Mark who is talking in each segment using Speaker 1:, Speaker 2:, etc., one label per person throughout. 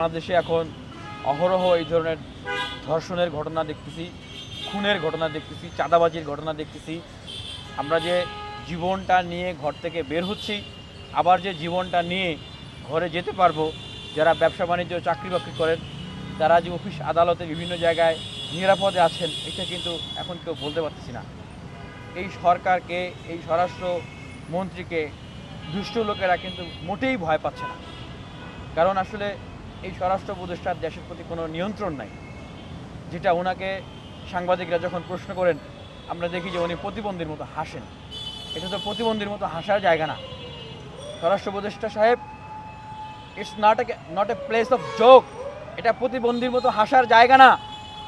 Speaker 1: বাংলাদেশে এখন অহরহ এই ধরনের ধর্ষণের ঘটনা দেখতেছি, খুনের ঘটনা দেখতেছি, চাঁদাবাজির ঘটনা দেখতেছি। আমরা যে জীবনটা নিয়ে ঘর থেকে বের হচ্ছি, আবার যে জীবনটা নিয়ে ঘরে যেতে পারব, যারা ব্যবসা বাণিজ্য চাকরি বাকরি করেন, তারা যে অফিস আদালতে বিভিন্ন জায়গায় নিরাপদে আছেন, এটা কিন্তু এখন কেউ বলতে পারতেছি না। এই সরকারকে, এই স্বরাষ্ট্র মন্ত্রীকে, দুষ্ট লোকেরা কিন্তু মোটেই ভয় পাচ্ছে না। কারণ আসলে এই স্বরাষ্ট্র উপদেষ্টার দেশের প্রতি কোনো নিয়ন্ত্রণ নাই। যেটা ওনাকে সাংবাদিকরা যখন প্রশ্ন করেন, আমরা দেখি যে উনি প্রতিবন্ধীর মতো হাসেন। এটা তো প্রতিবন্ধীর মতো হাসার জায়গা না। স্বরাষ্ট্র উপদেষ্টা সাহেব it's not a not a place of joke এটা প্রতিবন্ধীর মতো হাসার জায়গা না।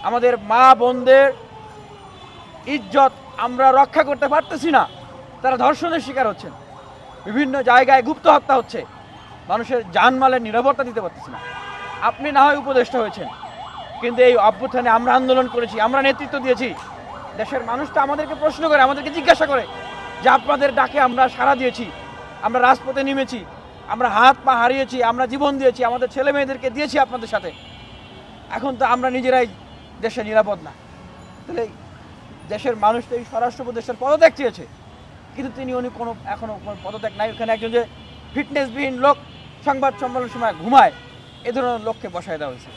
Speaker 1: আমাদের মা বোনদের ইজ্জত আমরা রক্ষা করতে পারতেছি না। তারা ধর্ষণের শিকার হচ্ছেন। বিভিন্ন জায়গায় গুপ্ত হত্যা হচ্ছে। মানুষের জানমালের নিরাপত্তা দিতে পারতেছি না। আপনি না হয় উপদেষ্টা হয়েছেন। কিন্তু এই অভ্যুত্থানে আমরা আন্দোলন করেছি, আমরা নেতৃত্ব দিয়েছি। দেশের মানুষ তো আমাদেরকে প্রশ্ন করে, আমাদেরকে জিজ্ঞাসা করে যে আপনাদের ডাকে আমরা সাড়া দিয়েছি, আমরা রাজপথে নেমেছি, আমরা হাত পা হারিয়েছি, আমরা জীবন দিয়েছি, আমাদের ছেলে মেয়েদেরকে দিয়েছি আপনাদের সাথে। এখন তো আমরা নিজেরাই দেশে নিরাপদ না। তাহলে দেশের মানুষ তো এই স্বরাষ্ট্র উপদেষ্টার পদত্যাগ চেয়েছে। কিন্তু তিনি উনি কোনো এখনও পদত্যাগ নাই। ওখানে একজন যে ফিটনেসবিহীন লোক, সংবাদ সম্মেলনের সময় ঘুমায়। এ ধরনের লোককে বসায় দেওয়া হয়েছে।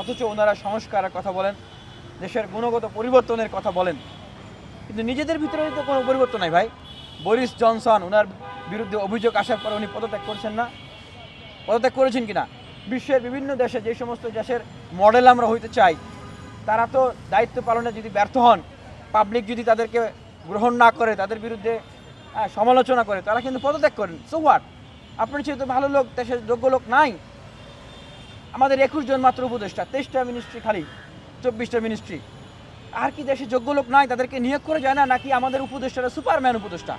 Speaker 1: অথচ ওনারা সংস্কারের কথা বলেন, দেশের গুণগত পরিবর্তনের কথা বলেন। কিন্তু নিজেদের ভিতরে তো কোনো পরিবর্তন নাই ভাই। বরিস জনসন, ওনার বিরুদ্ধে অভিযোগ আসার পর উনি পদত্যাগ করছেন না? পদত্যাগ করেছেন কি না বিশ্বের বিভিন্ন দেশে যে সমস্ত দেশের মডেল আমরা হইতে চাই, তারা তো দায়িত্ব পালনে যদি ব্যর্থ হন, পাবলিক যদি তাদেরকে গ্রহণ না করে, তাদের বিরুদ্ধে সমালোচনা করে, তারা কিন্তু পদত্যাগ করেন। সো হোয়াট আপনার চেয়ে তো ভালো লোক, দেশের যোগ্য লোক নাই। আমাদের একুশ জন মাত্র উপদেষ্টা, তেইশটা মিনিস্ট্রি খালি, চব্বিশটা মিনিস্ট্রি আর কি দেশে যোগ্য লোক নাই, তাদেরকে নিয়োগ করে যায় না, নাকি আমাদের উপদেষ্টারা সুপারম্যান উপদেষ্টা?